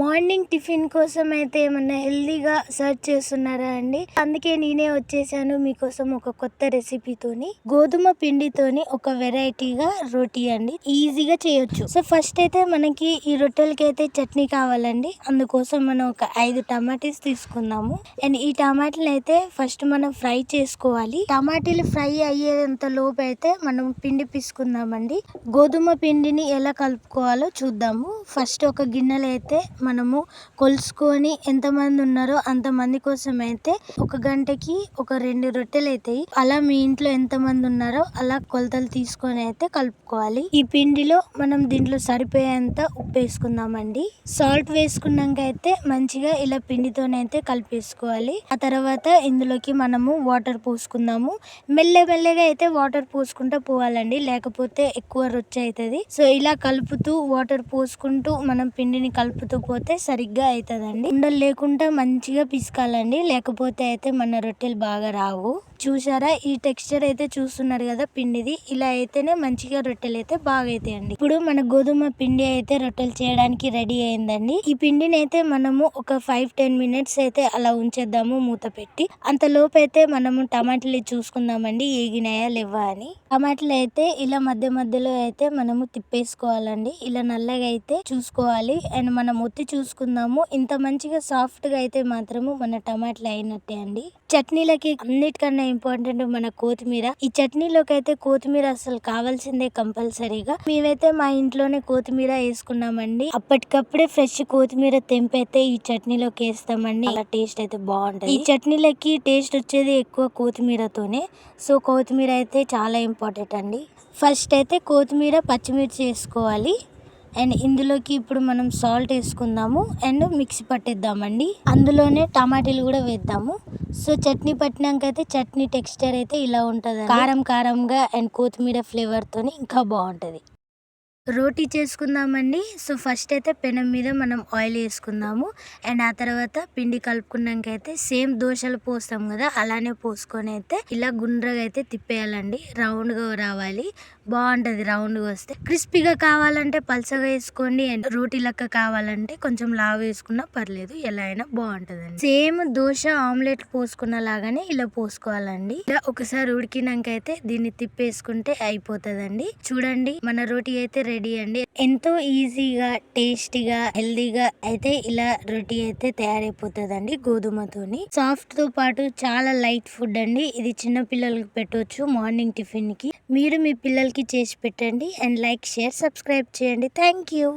Morning tiffin కోసం అయితే ఏమన్నా హెల్దీగా సర్చ్ చేస్తున్నారా అండి? అందుకే నేనే వచ్చేసాను మీకోసం ఒక కొత్త రెసిపీతోని గోధుమ పిండితోని ఒక వెరైటీగా రోటీ అండి. ఈజీగా చేయొచ్చు. సో ఫస్ట్ అయితే మనకి ఈ రొట్టెలకి అయితే చట్నీ కావాలండి. అందుకోసం మనం ఒక ఐదు టమాటీస్ తీసుకుందాము. అండ్ ఈ టమాటాలు అయితే ఫస్ట్ మనం ఫ్రై చేసుకోవాలి. టమాటీలు ఫ్రై అయ్యేంత లోపు అయితే మనం పిండి పిసుకుందామండి. గోధుమ పిండిని ఎలా కలుపుకోవాలో చూద్దాము. ఫస్ట్ ఒక గిన్నెలో అయితే మనము కొలుసుకొని ఎంతమంది ఉన్నారో అంతమంది కోసం అయితే ఒక గంటకి ఒక రెండు రొట్టెలు అవుతాయి అలా మీ ఇంట్లో ఎంతమంది ఉన్నారో అలా కొలతలు తీసుకొని అయితే కలుపుకోవాలి. ఈ పిండిలో మనం దీంట్లో సరిపోయేంత ఉప్పు వేసుకుందామండి. సాల్ట్ వేసుకున్నాక అయితే మంచిగా ఇలా పిండితోనైతే కలిపేసుకోవాలి. ఆ తర్వాత ఇందులోకి మనము వాటర్ పోసుకుందాము. మెల్ల మెల్లగా అయితే వాటర్ పోసుకుంటూ పోవాలండి. లేకపోతే ఎక్కువ రొచ్చి అవుతుంది సో ఇలా కలుపుతూ వాటర్ పోసుకుంటూ మనం పిండిని కలుపుతూ పోతే సరిగ్గా అవుతుందండి ఉండలు లేకుండా మంచిగా పిసకాలండి. లేకపోతే అయితే మన రొట్టెలు బాగా రావు. చూసారా ఈ టెక్స్చర్ అయితే చూస్తున్నారు కదా పిండిది. ఇలా అయితేనే మంచిగా రొట్టెలు అయితే బాగా అవుతాయండి ఇప్పుడు మన గోధుమ పిండి అయితే రొట్టెలు చేయడానికి రెడీ అయిందండి. ఈ పిండిని అయితే మనము ఒక ఫైవ్ టెన్ మినిట్స్ అయితే అలా ఉంచేద్దాము మూత పెట్టి. అంత అయితే మనము టమాటాలు చూసుకుందామండి. ఏగినాయా లేవా అని. టమాటాలు అయితే ఇలా మధ్య మధ్యలో అయితే మనము తిప్పేసుకోవాలండి. ఇలా నల్లగా అయితే చూసుకోవాలి. అండ్ మనం ఒత్తి చూసుకుందాము. ఇంత మంచిగా సాఫ్ట్గా అయితే మాత్రము మన టమాటాలు అయినట్టే అండి. చట్నీలకి అన్నిటికన్నా ఇంపార్టెంట్ మన కొత్తిమీర. ఈ చట్నీలోకి అయితే కొత్తిమీర అసలు కావాల్సిందే కంపల్సరీగా. మేమైతే మా ఇంట్లోనే కొత్తిమీర వేసుకున్నామండి. అప్పటికప్పుడే ఫ్రెష్ కొత్తిమీర తెంపైతే ఈ చట్నీలోకి వేస్తామండి. అలా టేస్ట్ అయితే బాగుంటుంది. ఈ చట్నీలకి టేస్ట్ వచ్చేది ఎక్కువ కొత్తిమీరతోనే. సో కొత్తిమీర అయితే చాలా ఇంపార్టెంట్ అండి. ఫస్ట్ అయితే కొత్తిమీర పచ్చిమిర్చి వేసుకోవాలి. అండ్ ఇందులోకి ఇప్పుడు మనం సాల్ట్ వేసుకుందాము అండ్ మిక్సీ పట్టేద్దామండి. అందులోనే టమాటీలు కూడా వేద్దాము. సో చట్నీ పట్టినాక అయితే చట్నీ టెక్స్చర్ అయితే ఇలా ఉంటుంది కారం కారంగా అండ్ కొత్తిమీర ఫ్లేవర్తో ఇంకా బాగుంటుంది. రోటీ చేసుకుందామండి. సో ఫస్ట్ అయితే పెనం మీద మనం ఆయిల్ వేసుకుందాము. అండ్ ఆ తర్వాత పిండి కలుపుకున్నాక అయితే సేమ్ దోశలు పోస్తాం కదా అలానే పోసుకొని అయితే ఇలా గుండ్రగా అయితే తిప్పేయాలండి. రౌండ్గా రావాలి. బాగుంటుంది రౌండ్గా వస్తే. క్రిస్పీగా కావాలంటే పల్చగా వేసుకోండి. అండ్ రోటీ లెక్క కావాలంటే కొంచెం లావు వేసుకున్నా పర్లేదు. ఎలా అయినా బాగుంటుందండి. సేమ్ దోశ ఆమ్లెట్ పోసుకున్న లాగానే ఇలా పోసుకోవాలండి. ఇలా ఒకసారి ఉడికినాక అయితే దీన్ని తిప్పేసుకుంటే అయిపోతుందండి. చూడండి మన రోటీ అయితే రెడీ అండి. ఎంతో ఈజీగా టేస్టీగా హెల్దీగా అయితే ఇలా రొటీ అయితే తయారైపోతుందండి గోధుమతోని. సాఫ్ట్తో పాటు చాలా లైట్ ఫుడ్ అండి. ఇది చిన్న పిల్లలకి పెట్టవచ్చు మార్నింగ్ టిఫిన్కి మీరు మీ పిల్లలకి చేసి పెట్టండి అండ్ లైక్ షేర్ సబ్స్క్రైబ్ చేయండి. Thank you